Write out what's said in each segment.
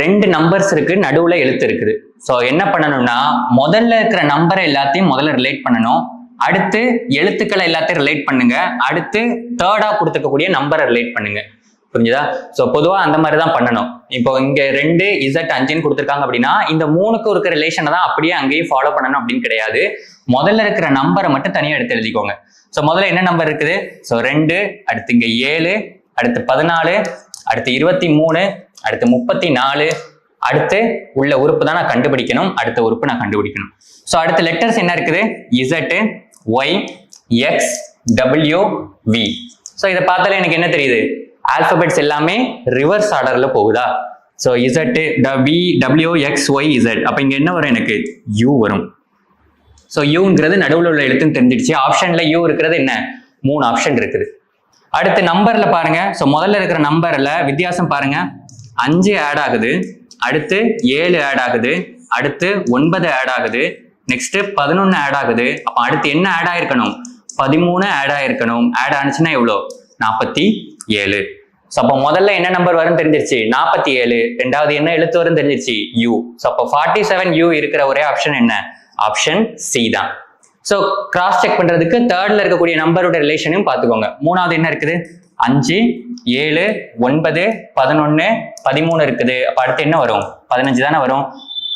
ரெண்டு நம்பர்ஸ் இருக்கு நடுவுல எழுத்து இருக்குது. ஸோ என்ன பண்ணணும்னா முதல்ல இருக்கிற நம்பரை எல்லாத்தையும் முதல்ல ரிலேட் பண்ணணும். அடுத்து எழுத்துக்களை எல்லாத்தையும் ரிலேட் பண்ணுங்க. அடுத்து தேர்டா கொடுத்துருக்கக்கூடிய நம்பரை ரிலேட் பண்ணுங்க. புரிஞ்சுதா? ஸோ பொதுவா அந்த மாதிரி தான் பண்ணணும். இப்போ இங்க ரெண்டு இசட் அஞ்சுன்னு கொடுத்துருக்காங்க அப்படின்னா இந்த மூணுக்கும் இருக்க ரிலேஷனை தான் அப்படியே அங்கேயும் ஃபாலோ பண்ணணும் அப்படின்னு கிடையாது. முதல்ல இருக்கிற நம்பரை மட்டும் தனியா எடுத்து எழுதிக்கோங்க. ஸோ முதல்ல என்ன நம்பர் இருக்குது? ஸோ ரெண்டு அடுத்து இங்க ஏழு அடுத்து பதினாலு அடுத்து இருபத்தி மூணு அடுத்து முப்பத்தி நாலு அடுத்து உள்ள உறுப்பு தான் நான் கண்டுபிடிக்கணும். அடுத்த உறுப்பு நான் கண்டுபிடிக்கணும். ஸோ அடுத்த லெட்டர்ஸ் என்ன இருக்குது? Z Y X W V so இதை பார்த்தாலே எனக்கு என்ன தெரியுது? ஆல்பபெட்ஸ் எல்லாமே ரிவர்ஸ் ஆர்டரில் போகுதா? So Z V W X Y Z அப்போ இங்கே என்ன வரும் எனக்கு? யூ வரும். ஸோ யூங்கிறது நடுவில் உள்ள எழுத்துன்னு தெரிஞ்சிடுச்சு. ஆப்ஷனில் யூ இருக்கிறது என்ன? மூணு ஆப்ஷன் இருக்குது. அடுத்து நம்பர்ல பாருங்க. ஸோ முதல்ல இருக்கிற நம்பர்ல வித்தியாசம் பாருங்க. அஞ்சு ஆட் ஆகுது. அடுத்து ஏழு ஆட் ஆகுது. அடுத்து ஒன்பது ஆட் ஆகுது. நெக்ஸ்ட் பதினொன்னு ஆட் ஆகுது. அப்போ அடுத்து என்ன ஆட் ஆயிருக்கணும்? பதிமூணு ஆட் ஆயிருக்கணும். ஆட் ஆனிச்சுன்னா எவ்வளோ? நாற்பத்தி ஏழு. ஸோ அப்போ முதல்ல என்ன நம்பர் வரும் தெரிஞ்சிருச்சு? நாற்பத்தி ஏழு. ரெண்டாவது என்ன எழுத்து வரும் தெரிஞ்சிருச்சு? யூ ஸோ அப்போ ஃபார்ட்டி செவன் யூ இருக்கிற ஒரே ஆப்ஷன் என்ன? ஆப்ஷன் சி தான். ஸோ கிராஸ் செக் பண்ணுறதுக்கு தேர்டில் இருக்கக்கூடிய நம்பரோட ரிலேஷனையும் பார்த்துக்கோங்க. மூணாவது என்ன இருக்குது? அஞ்சு ஏழு ஒன்பது பதினொன்று பதிமூணு இருக்குது. அப்போ அடுத்து என்ன வரும்? பதினஞ்சு தானே வரும்.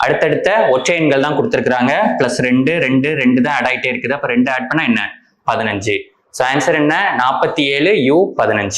அடுத்தடுத்த ஒற்றை எண்கள் தான் கொடுத்துருக்குறாங்க. ப்ளஸ் ரெண்டு ரெண்டு ரெண்டு தான் ஆட் ஆகிட்டே இருக்குது. அப்போ ரெண்டு ஆட் பண்ணால் என்ன? பதினஞ்சு. ஸோ ஆன்சர் என்ன? நாற்பத்தி ஏழு யூ பதினஞ்சு.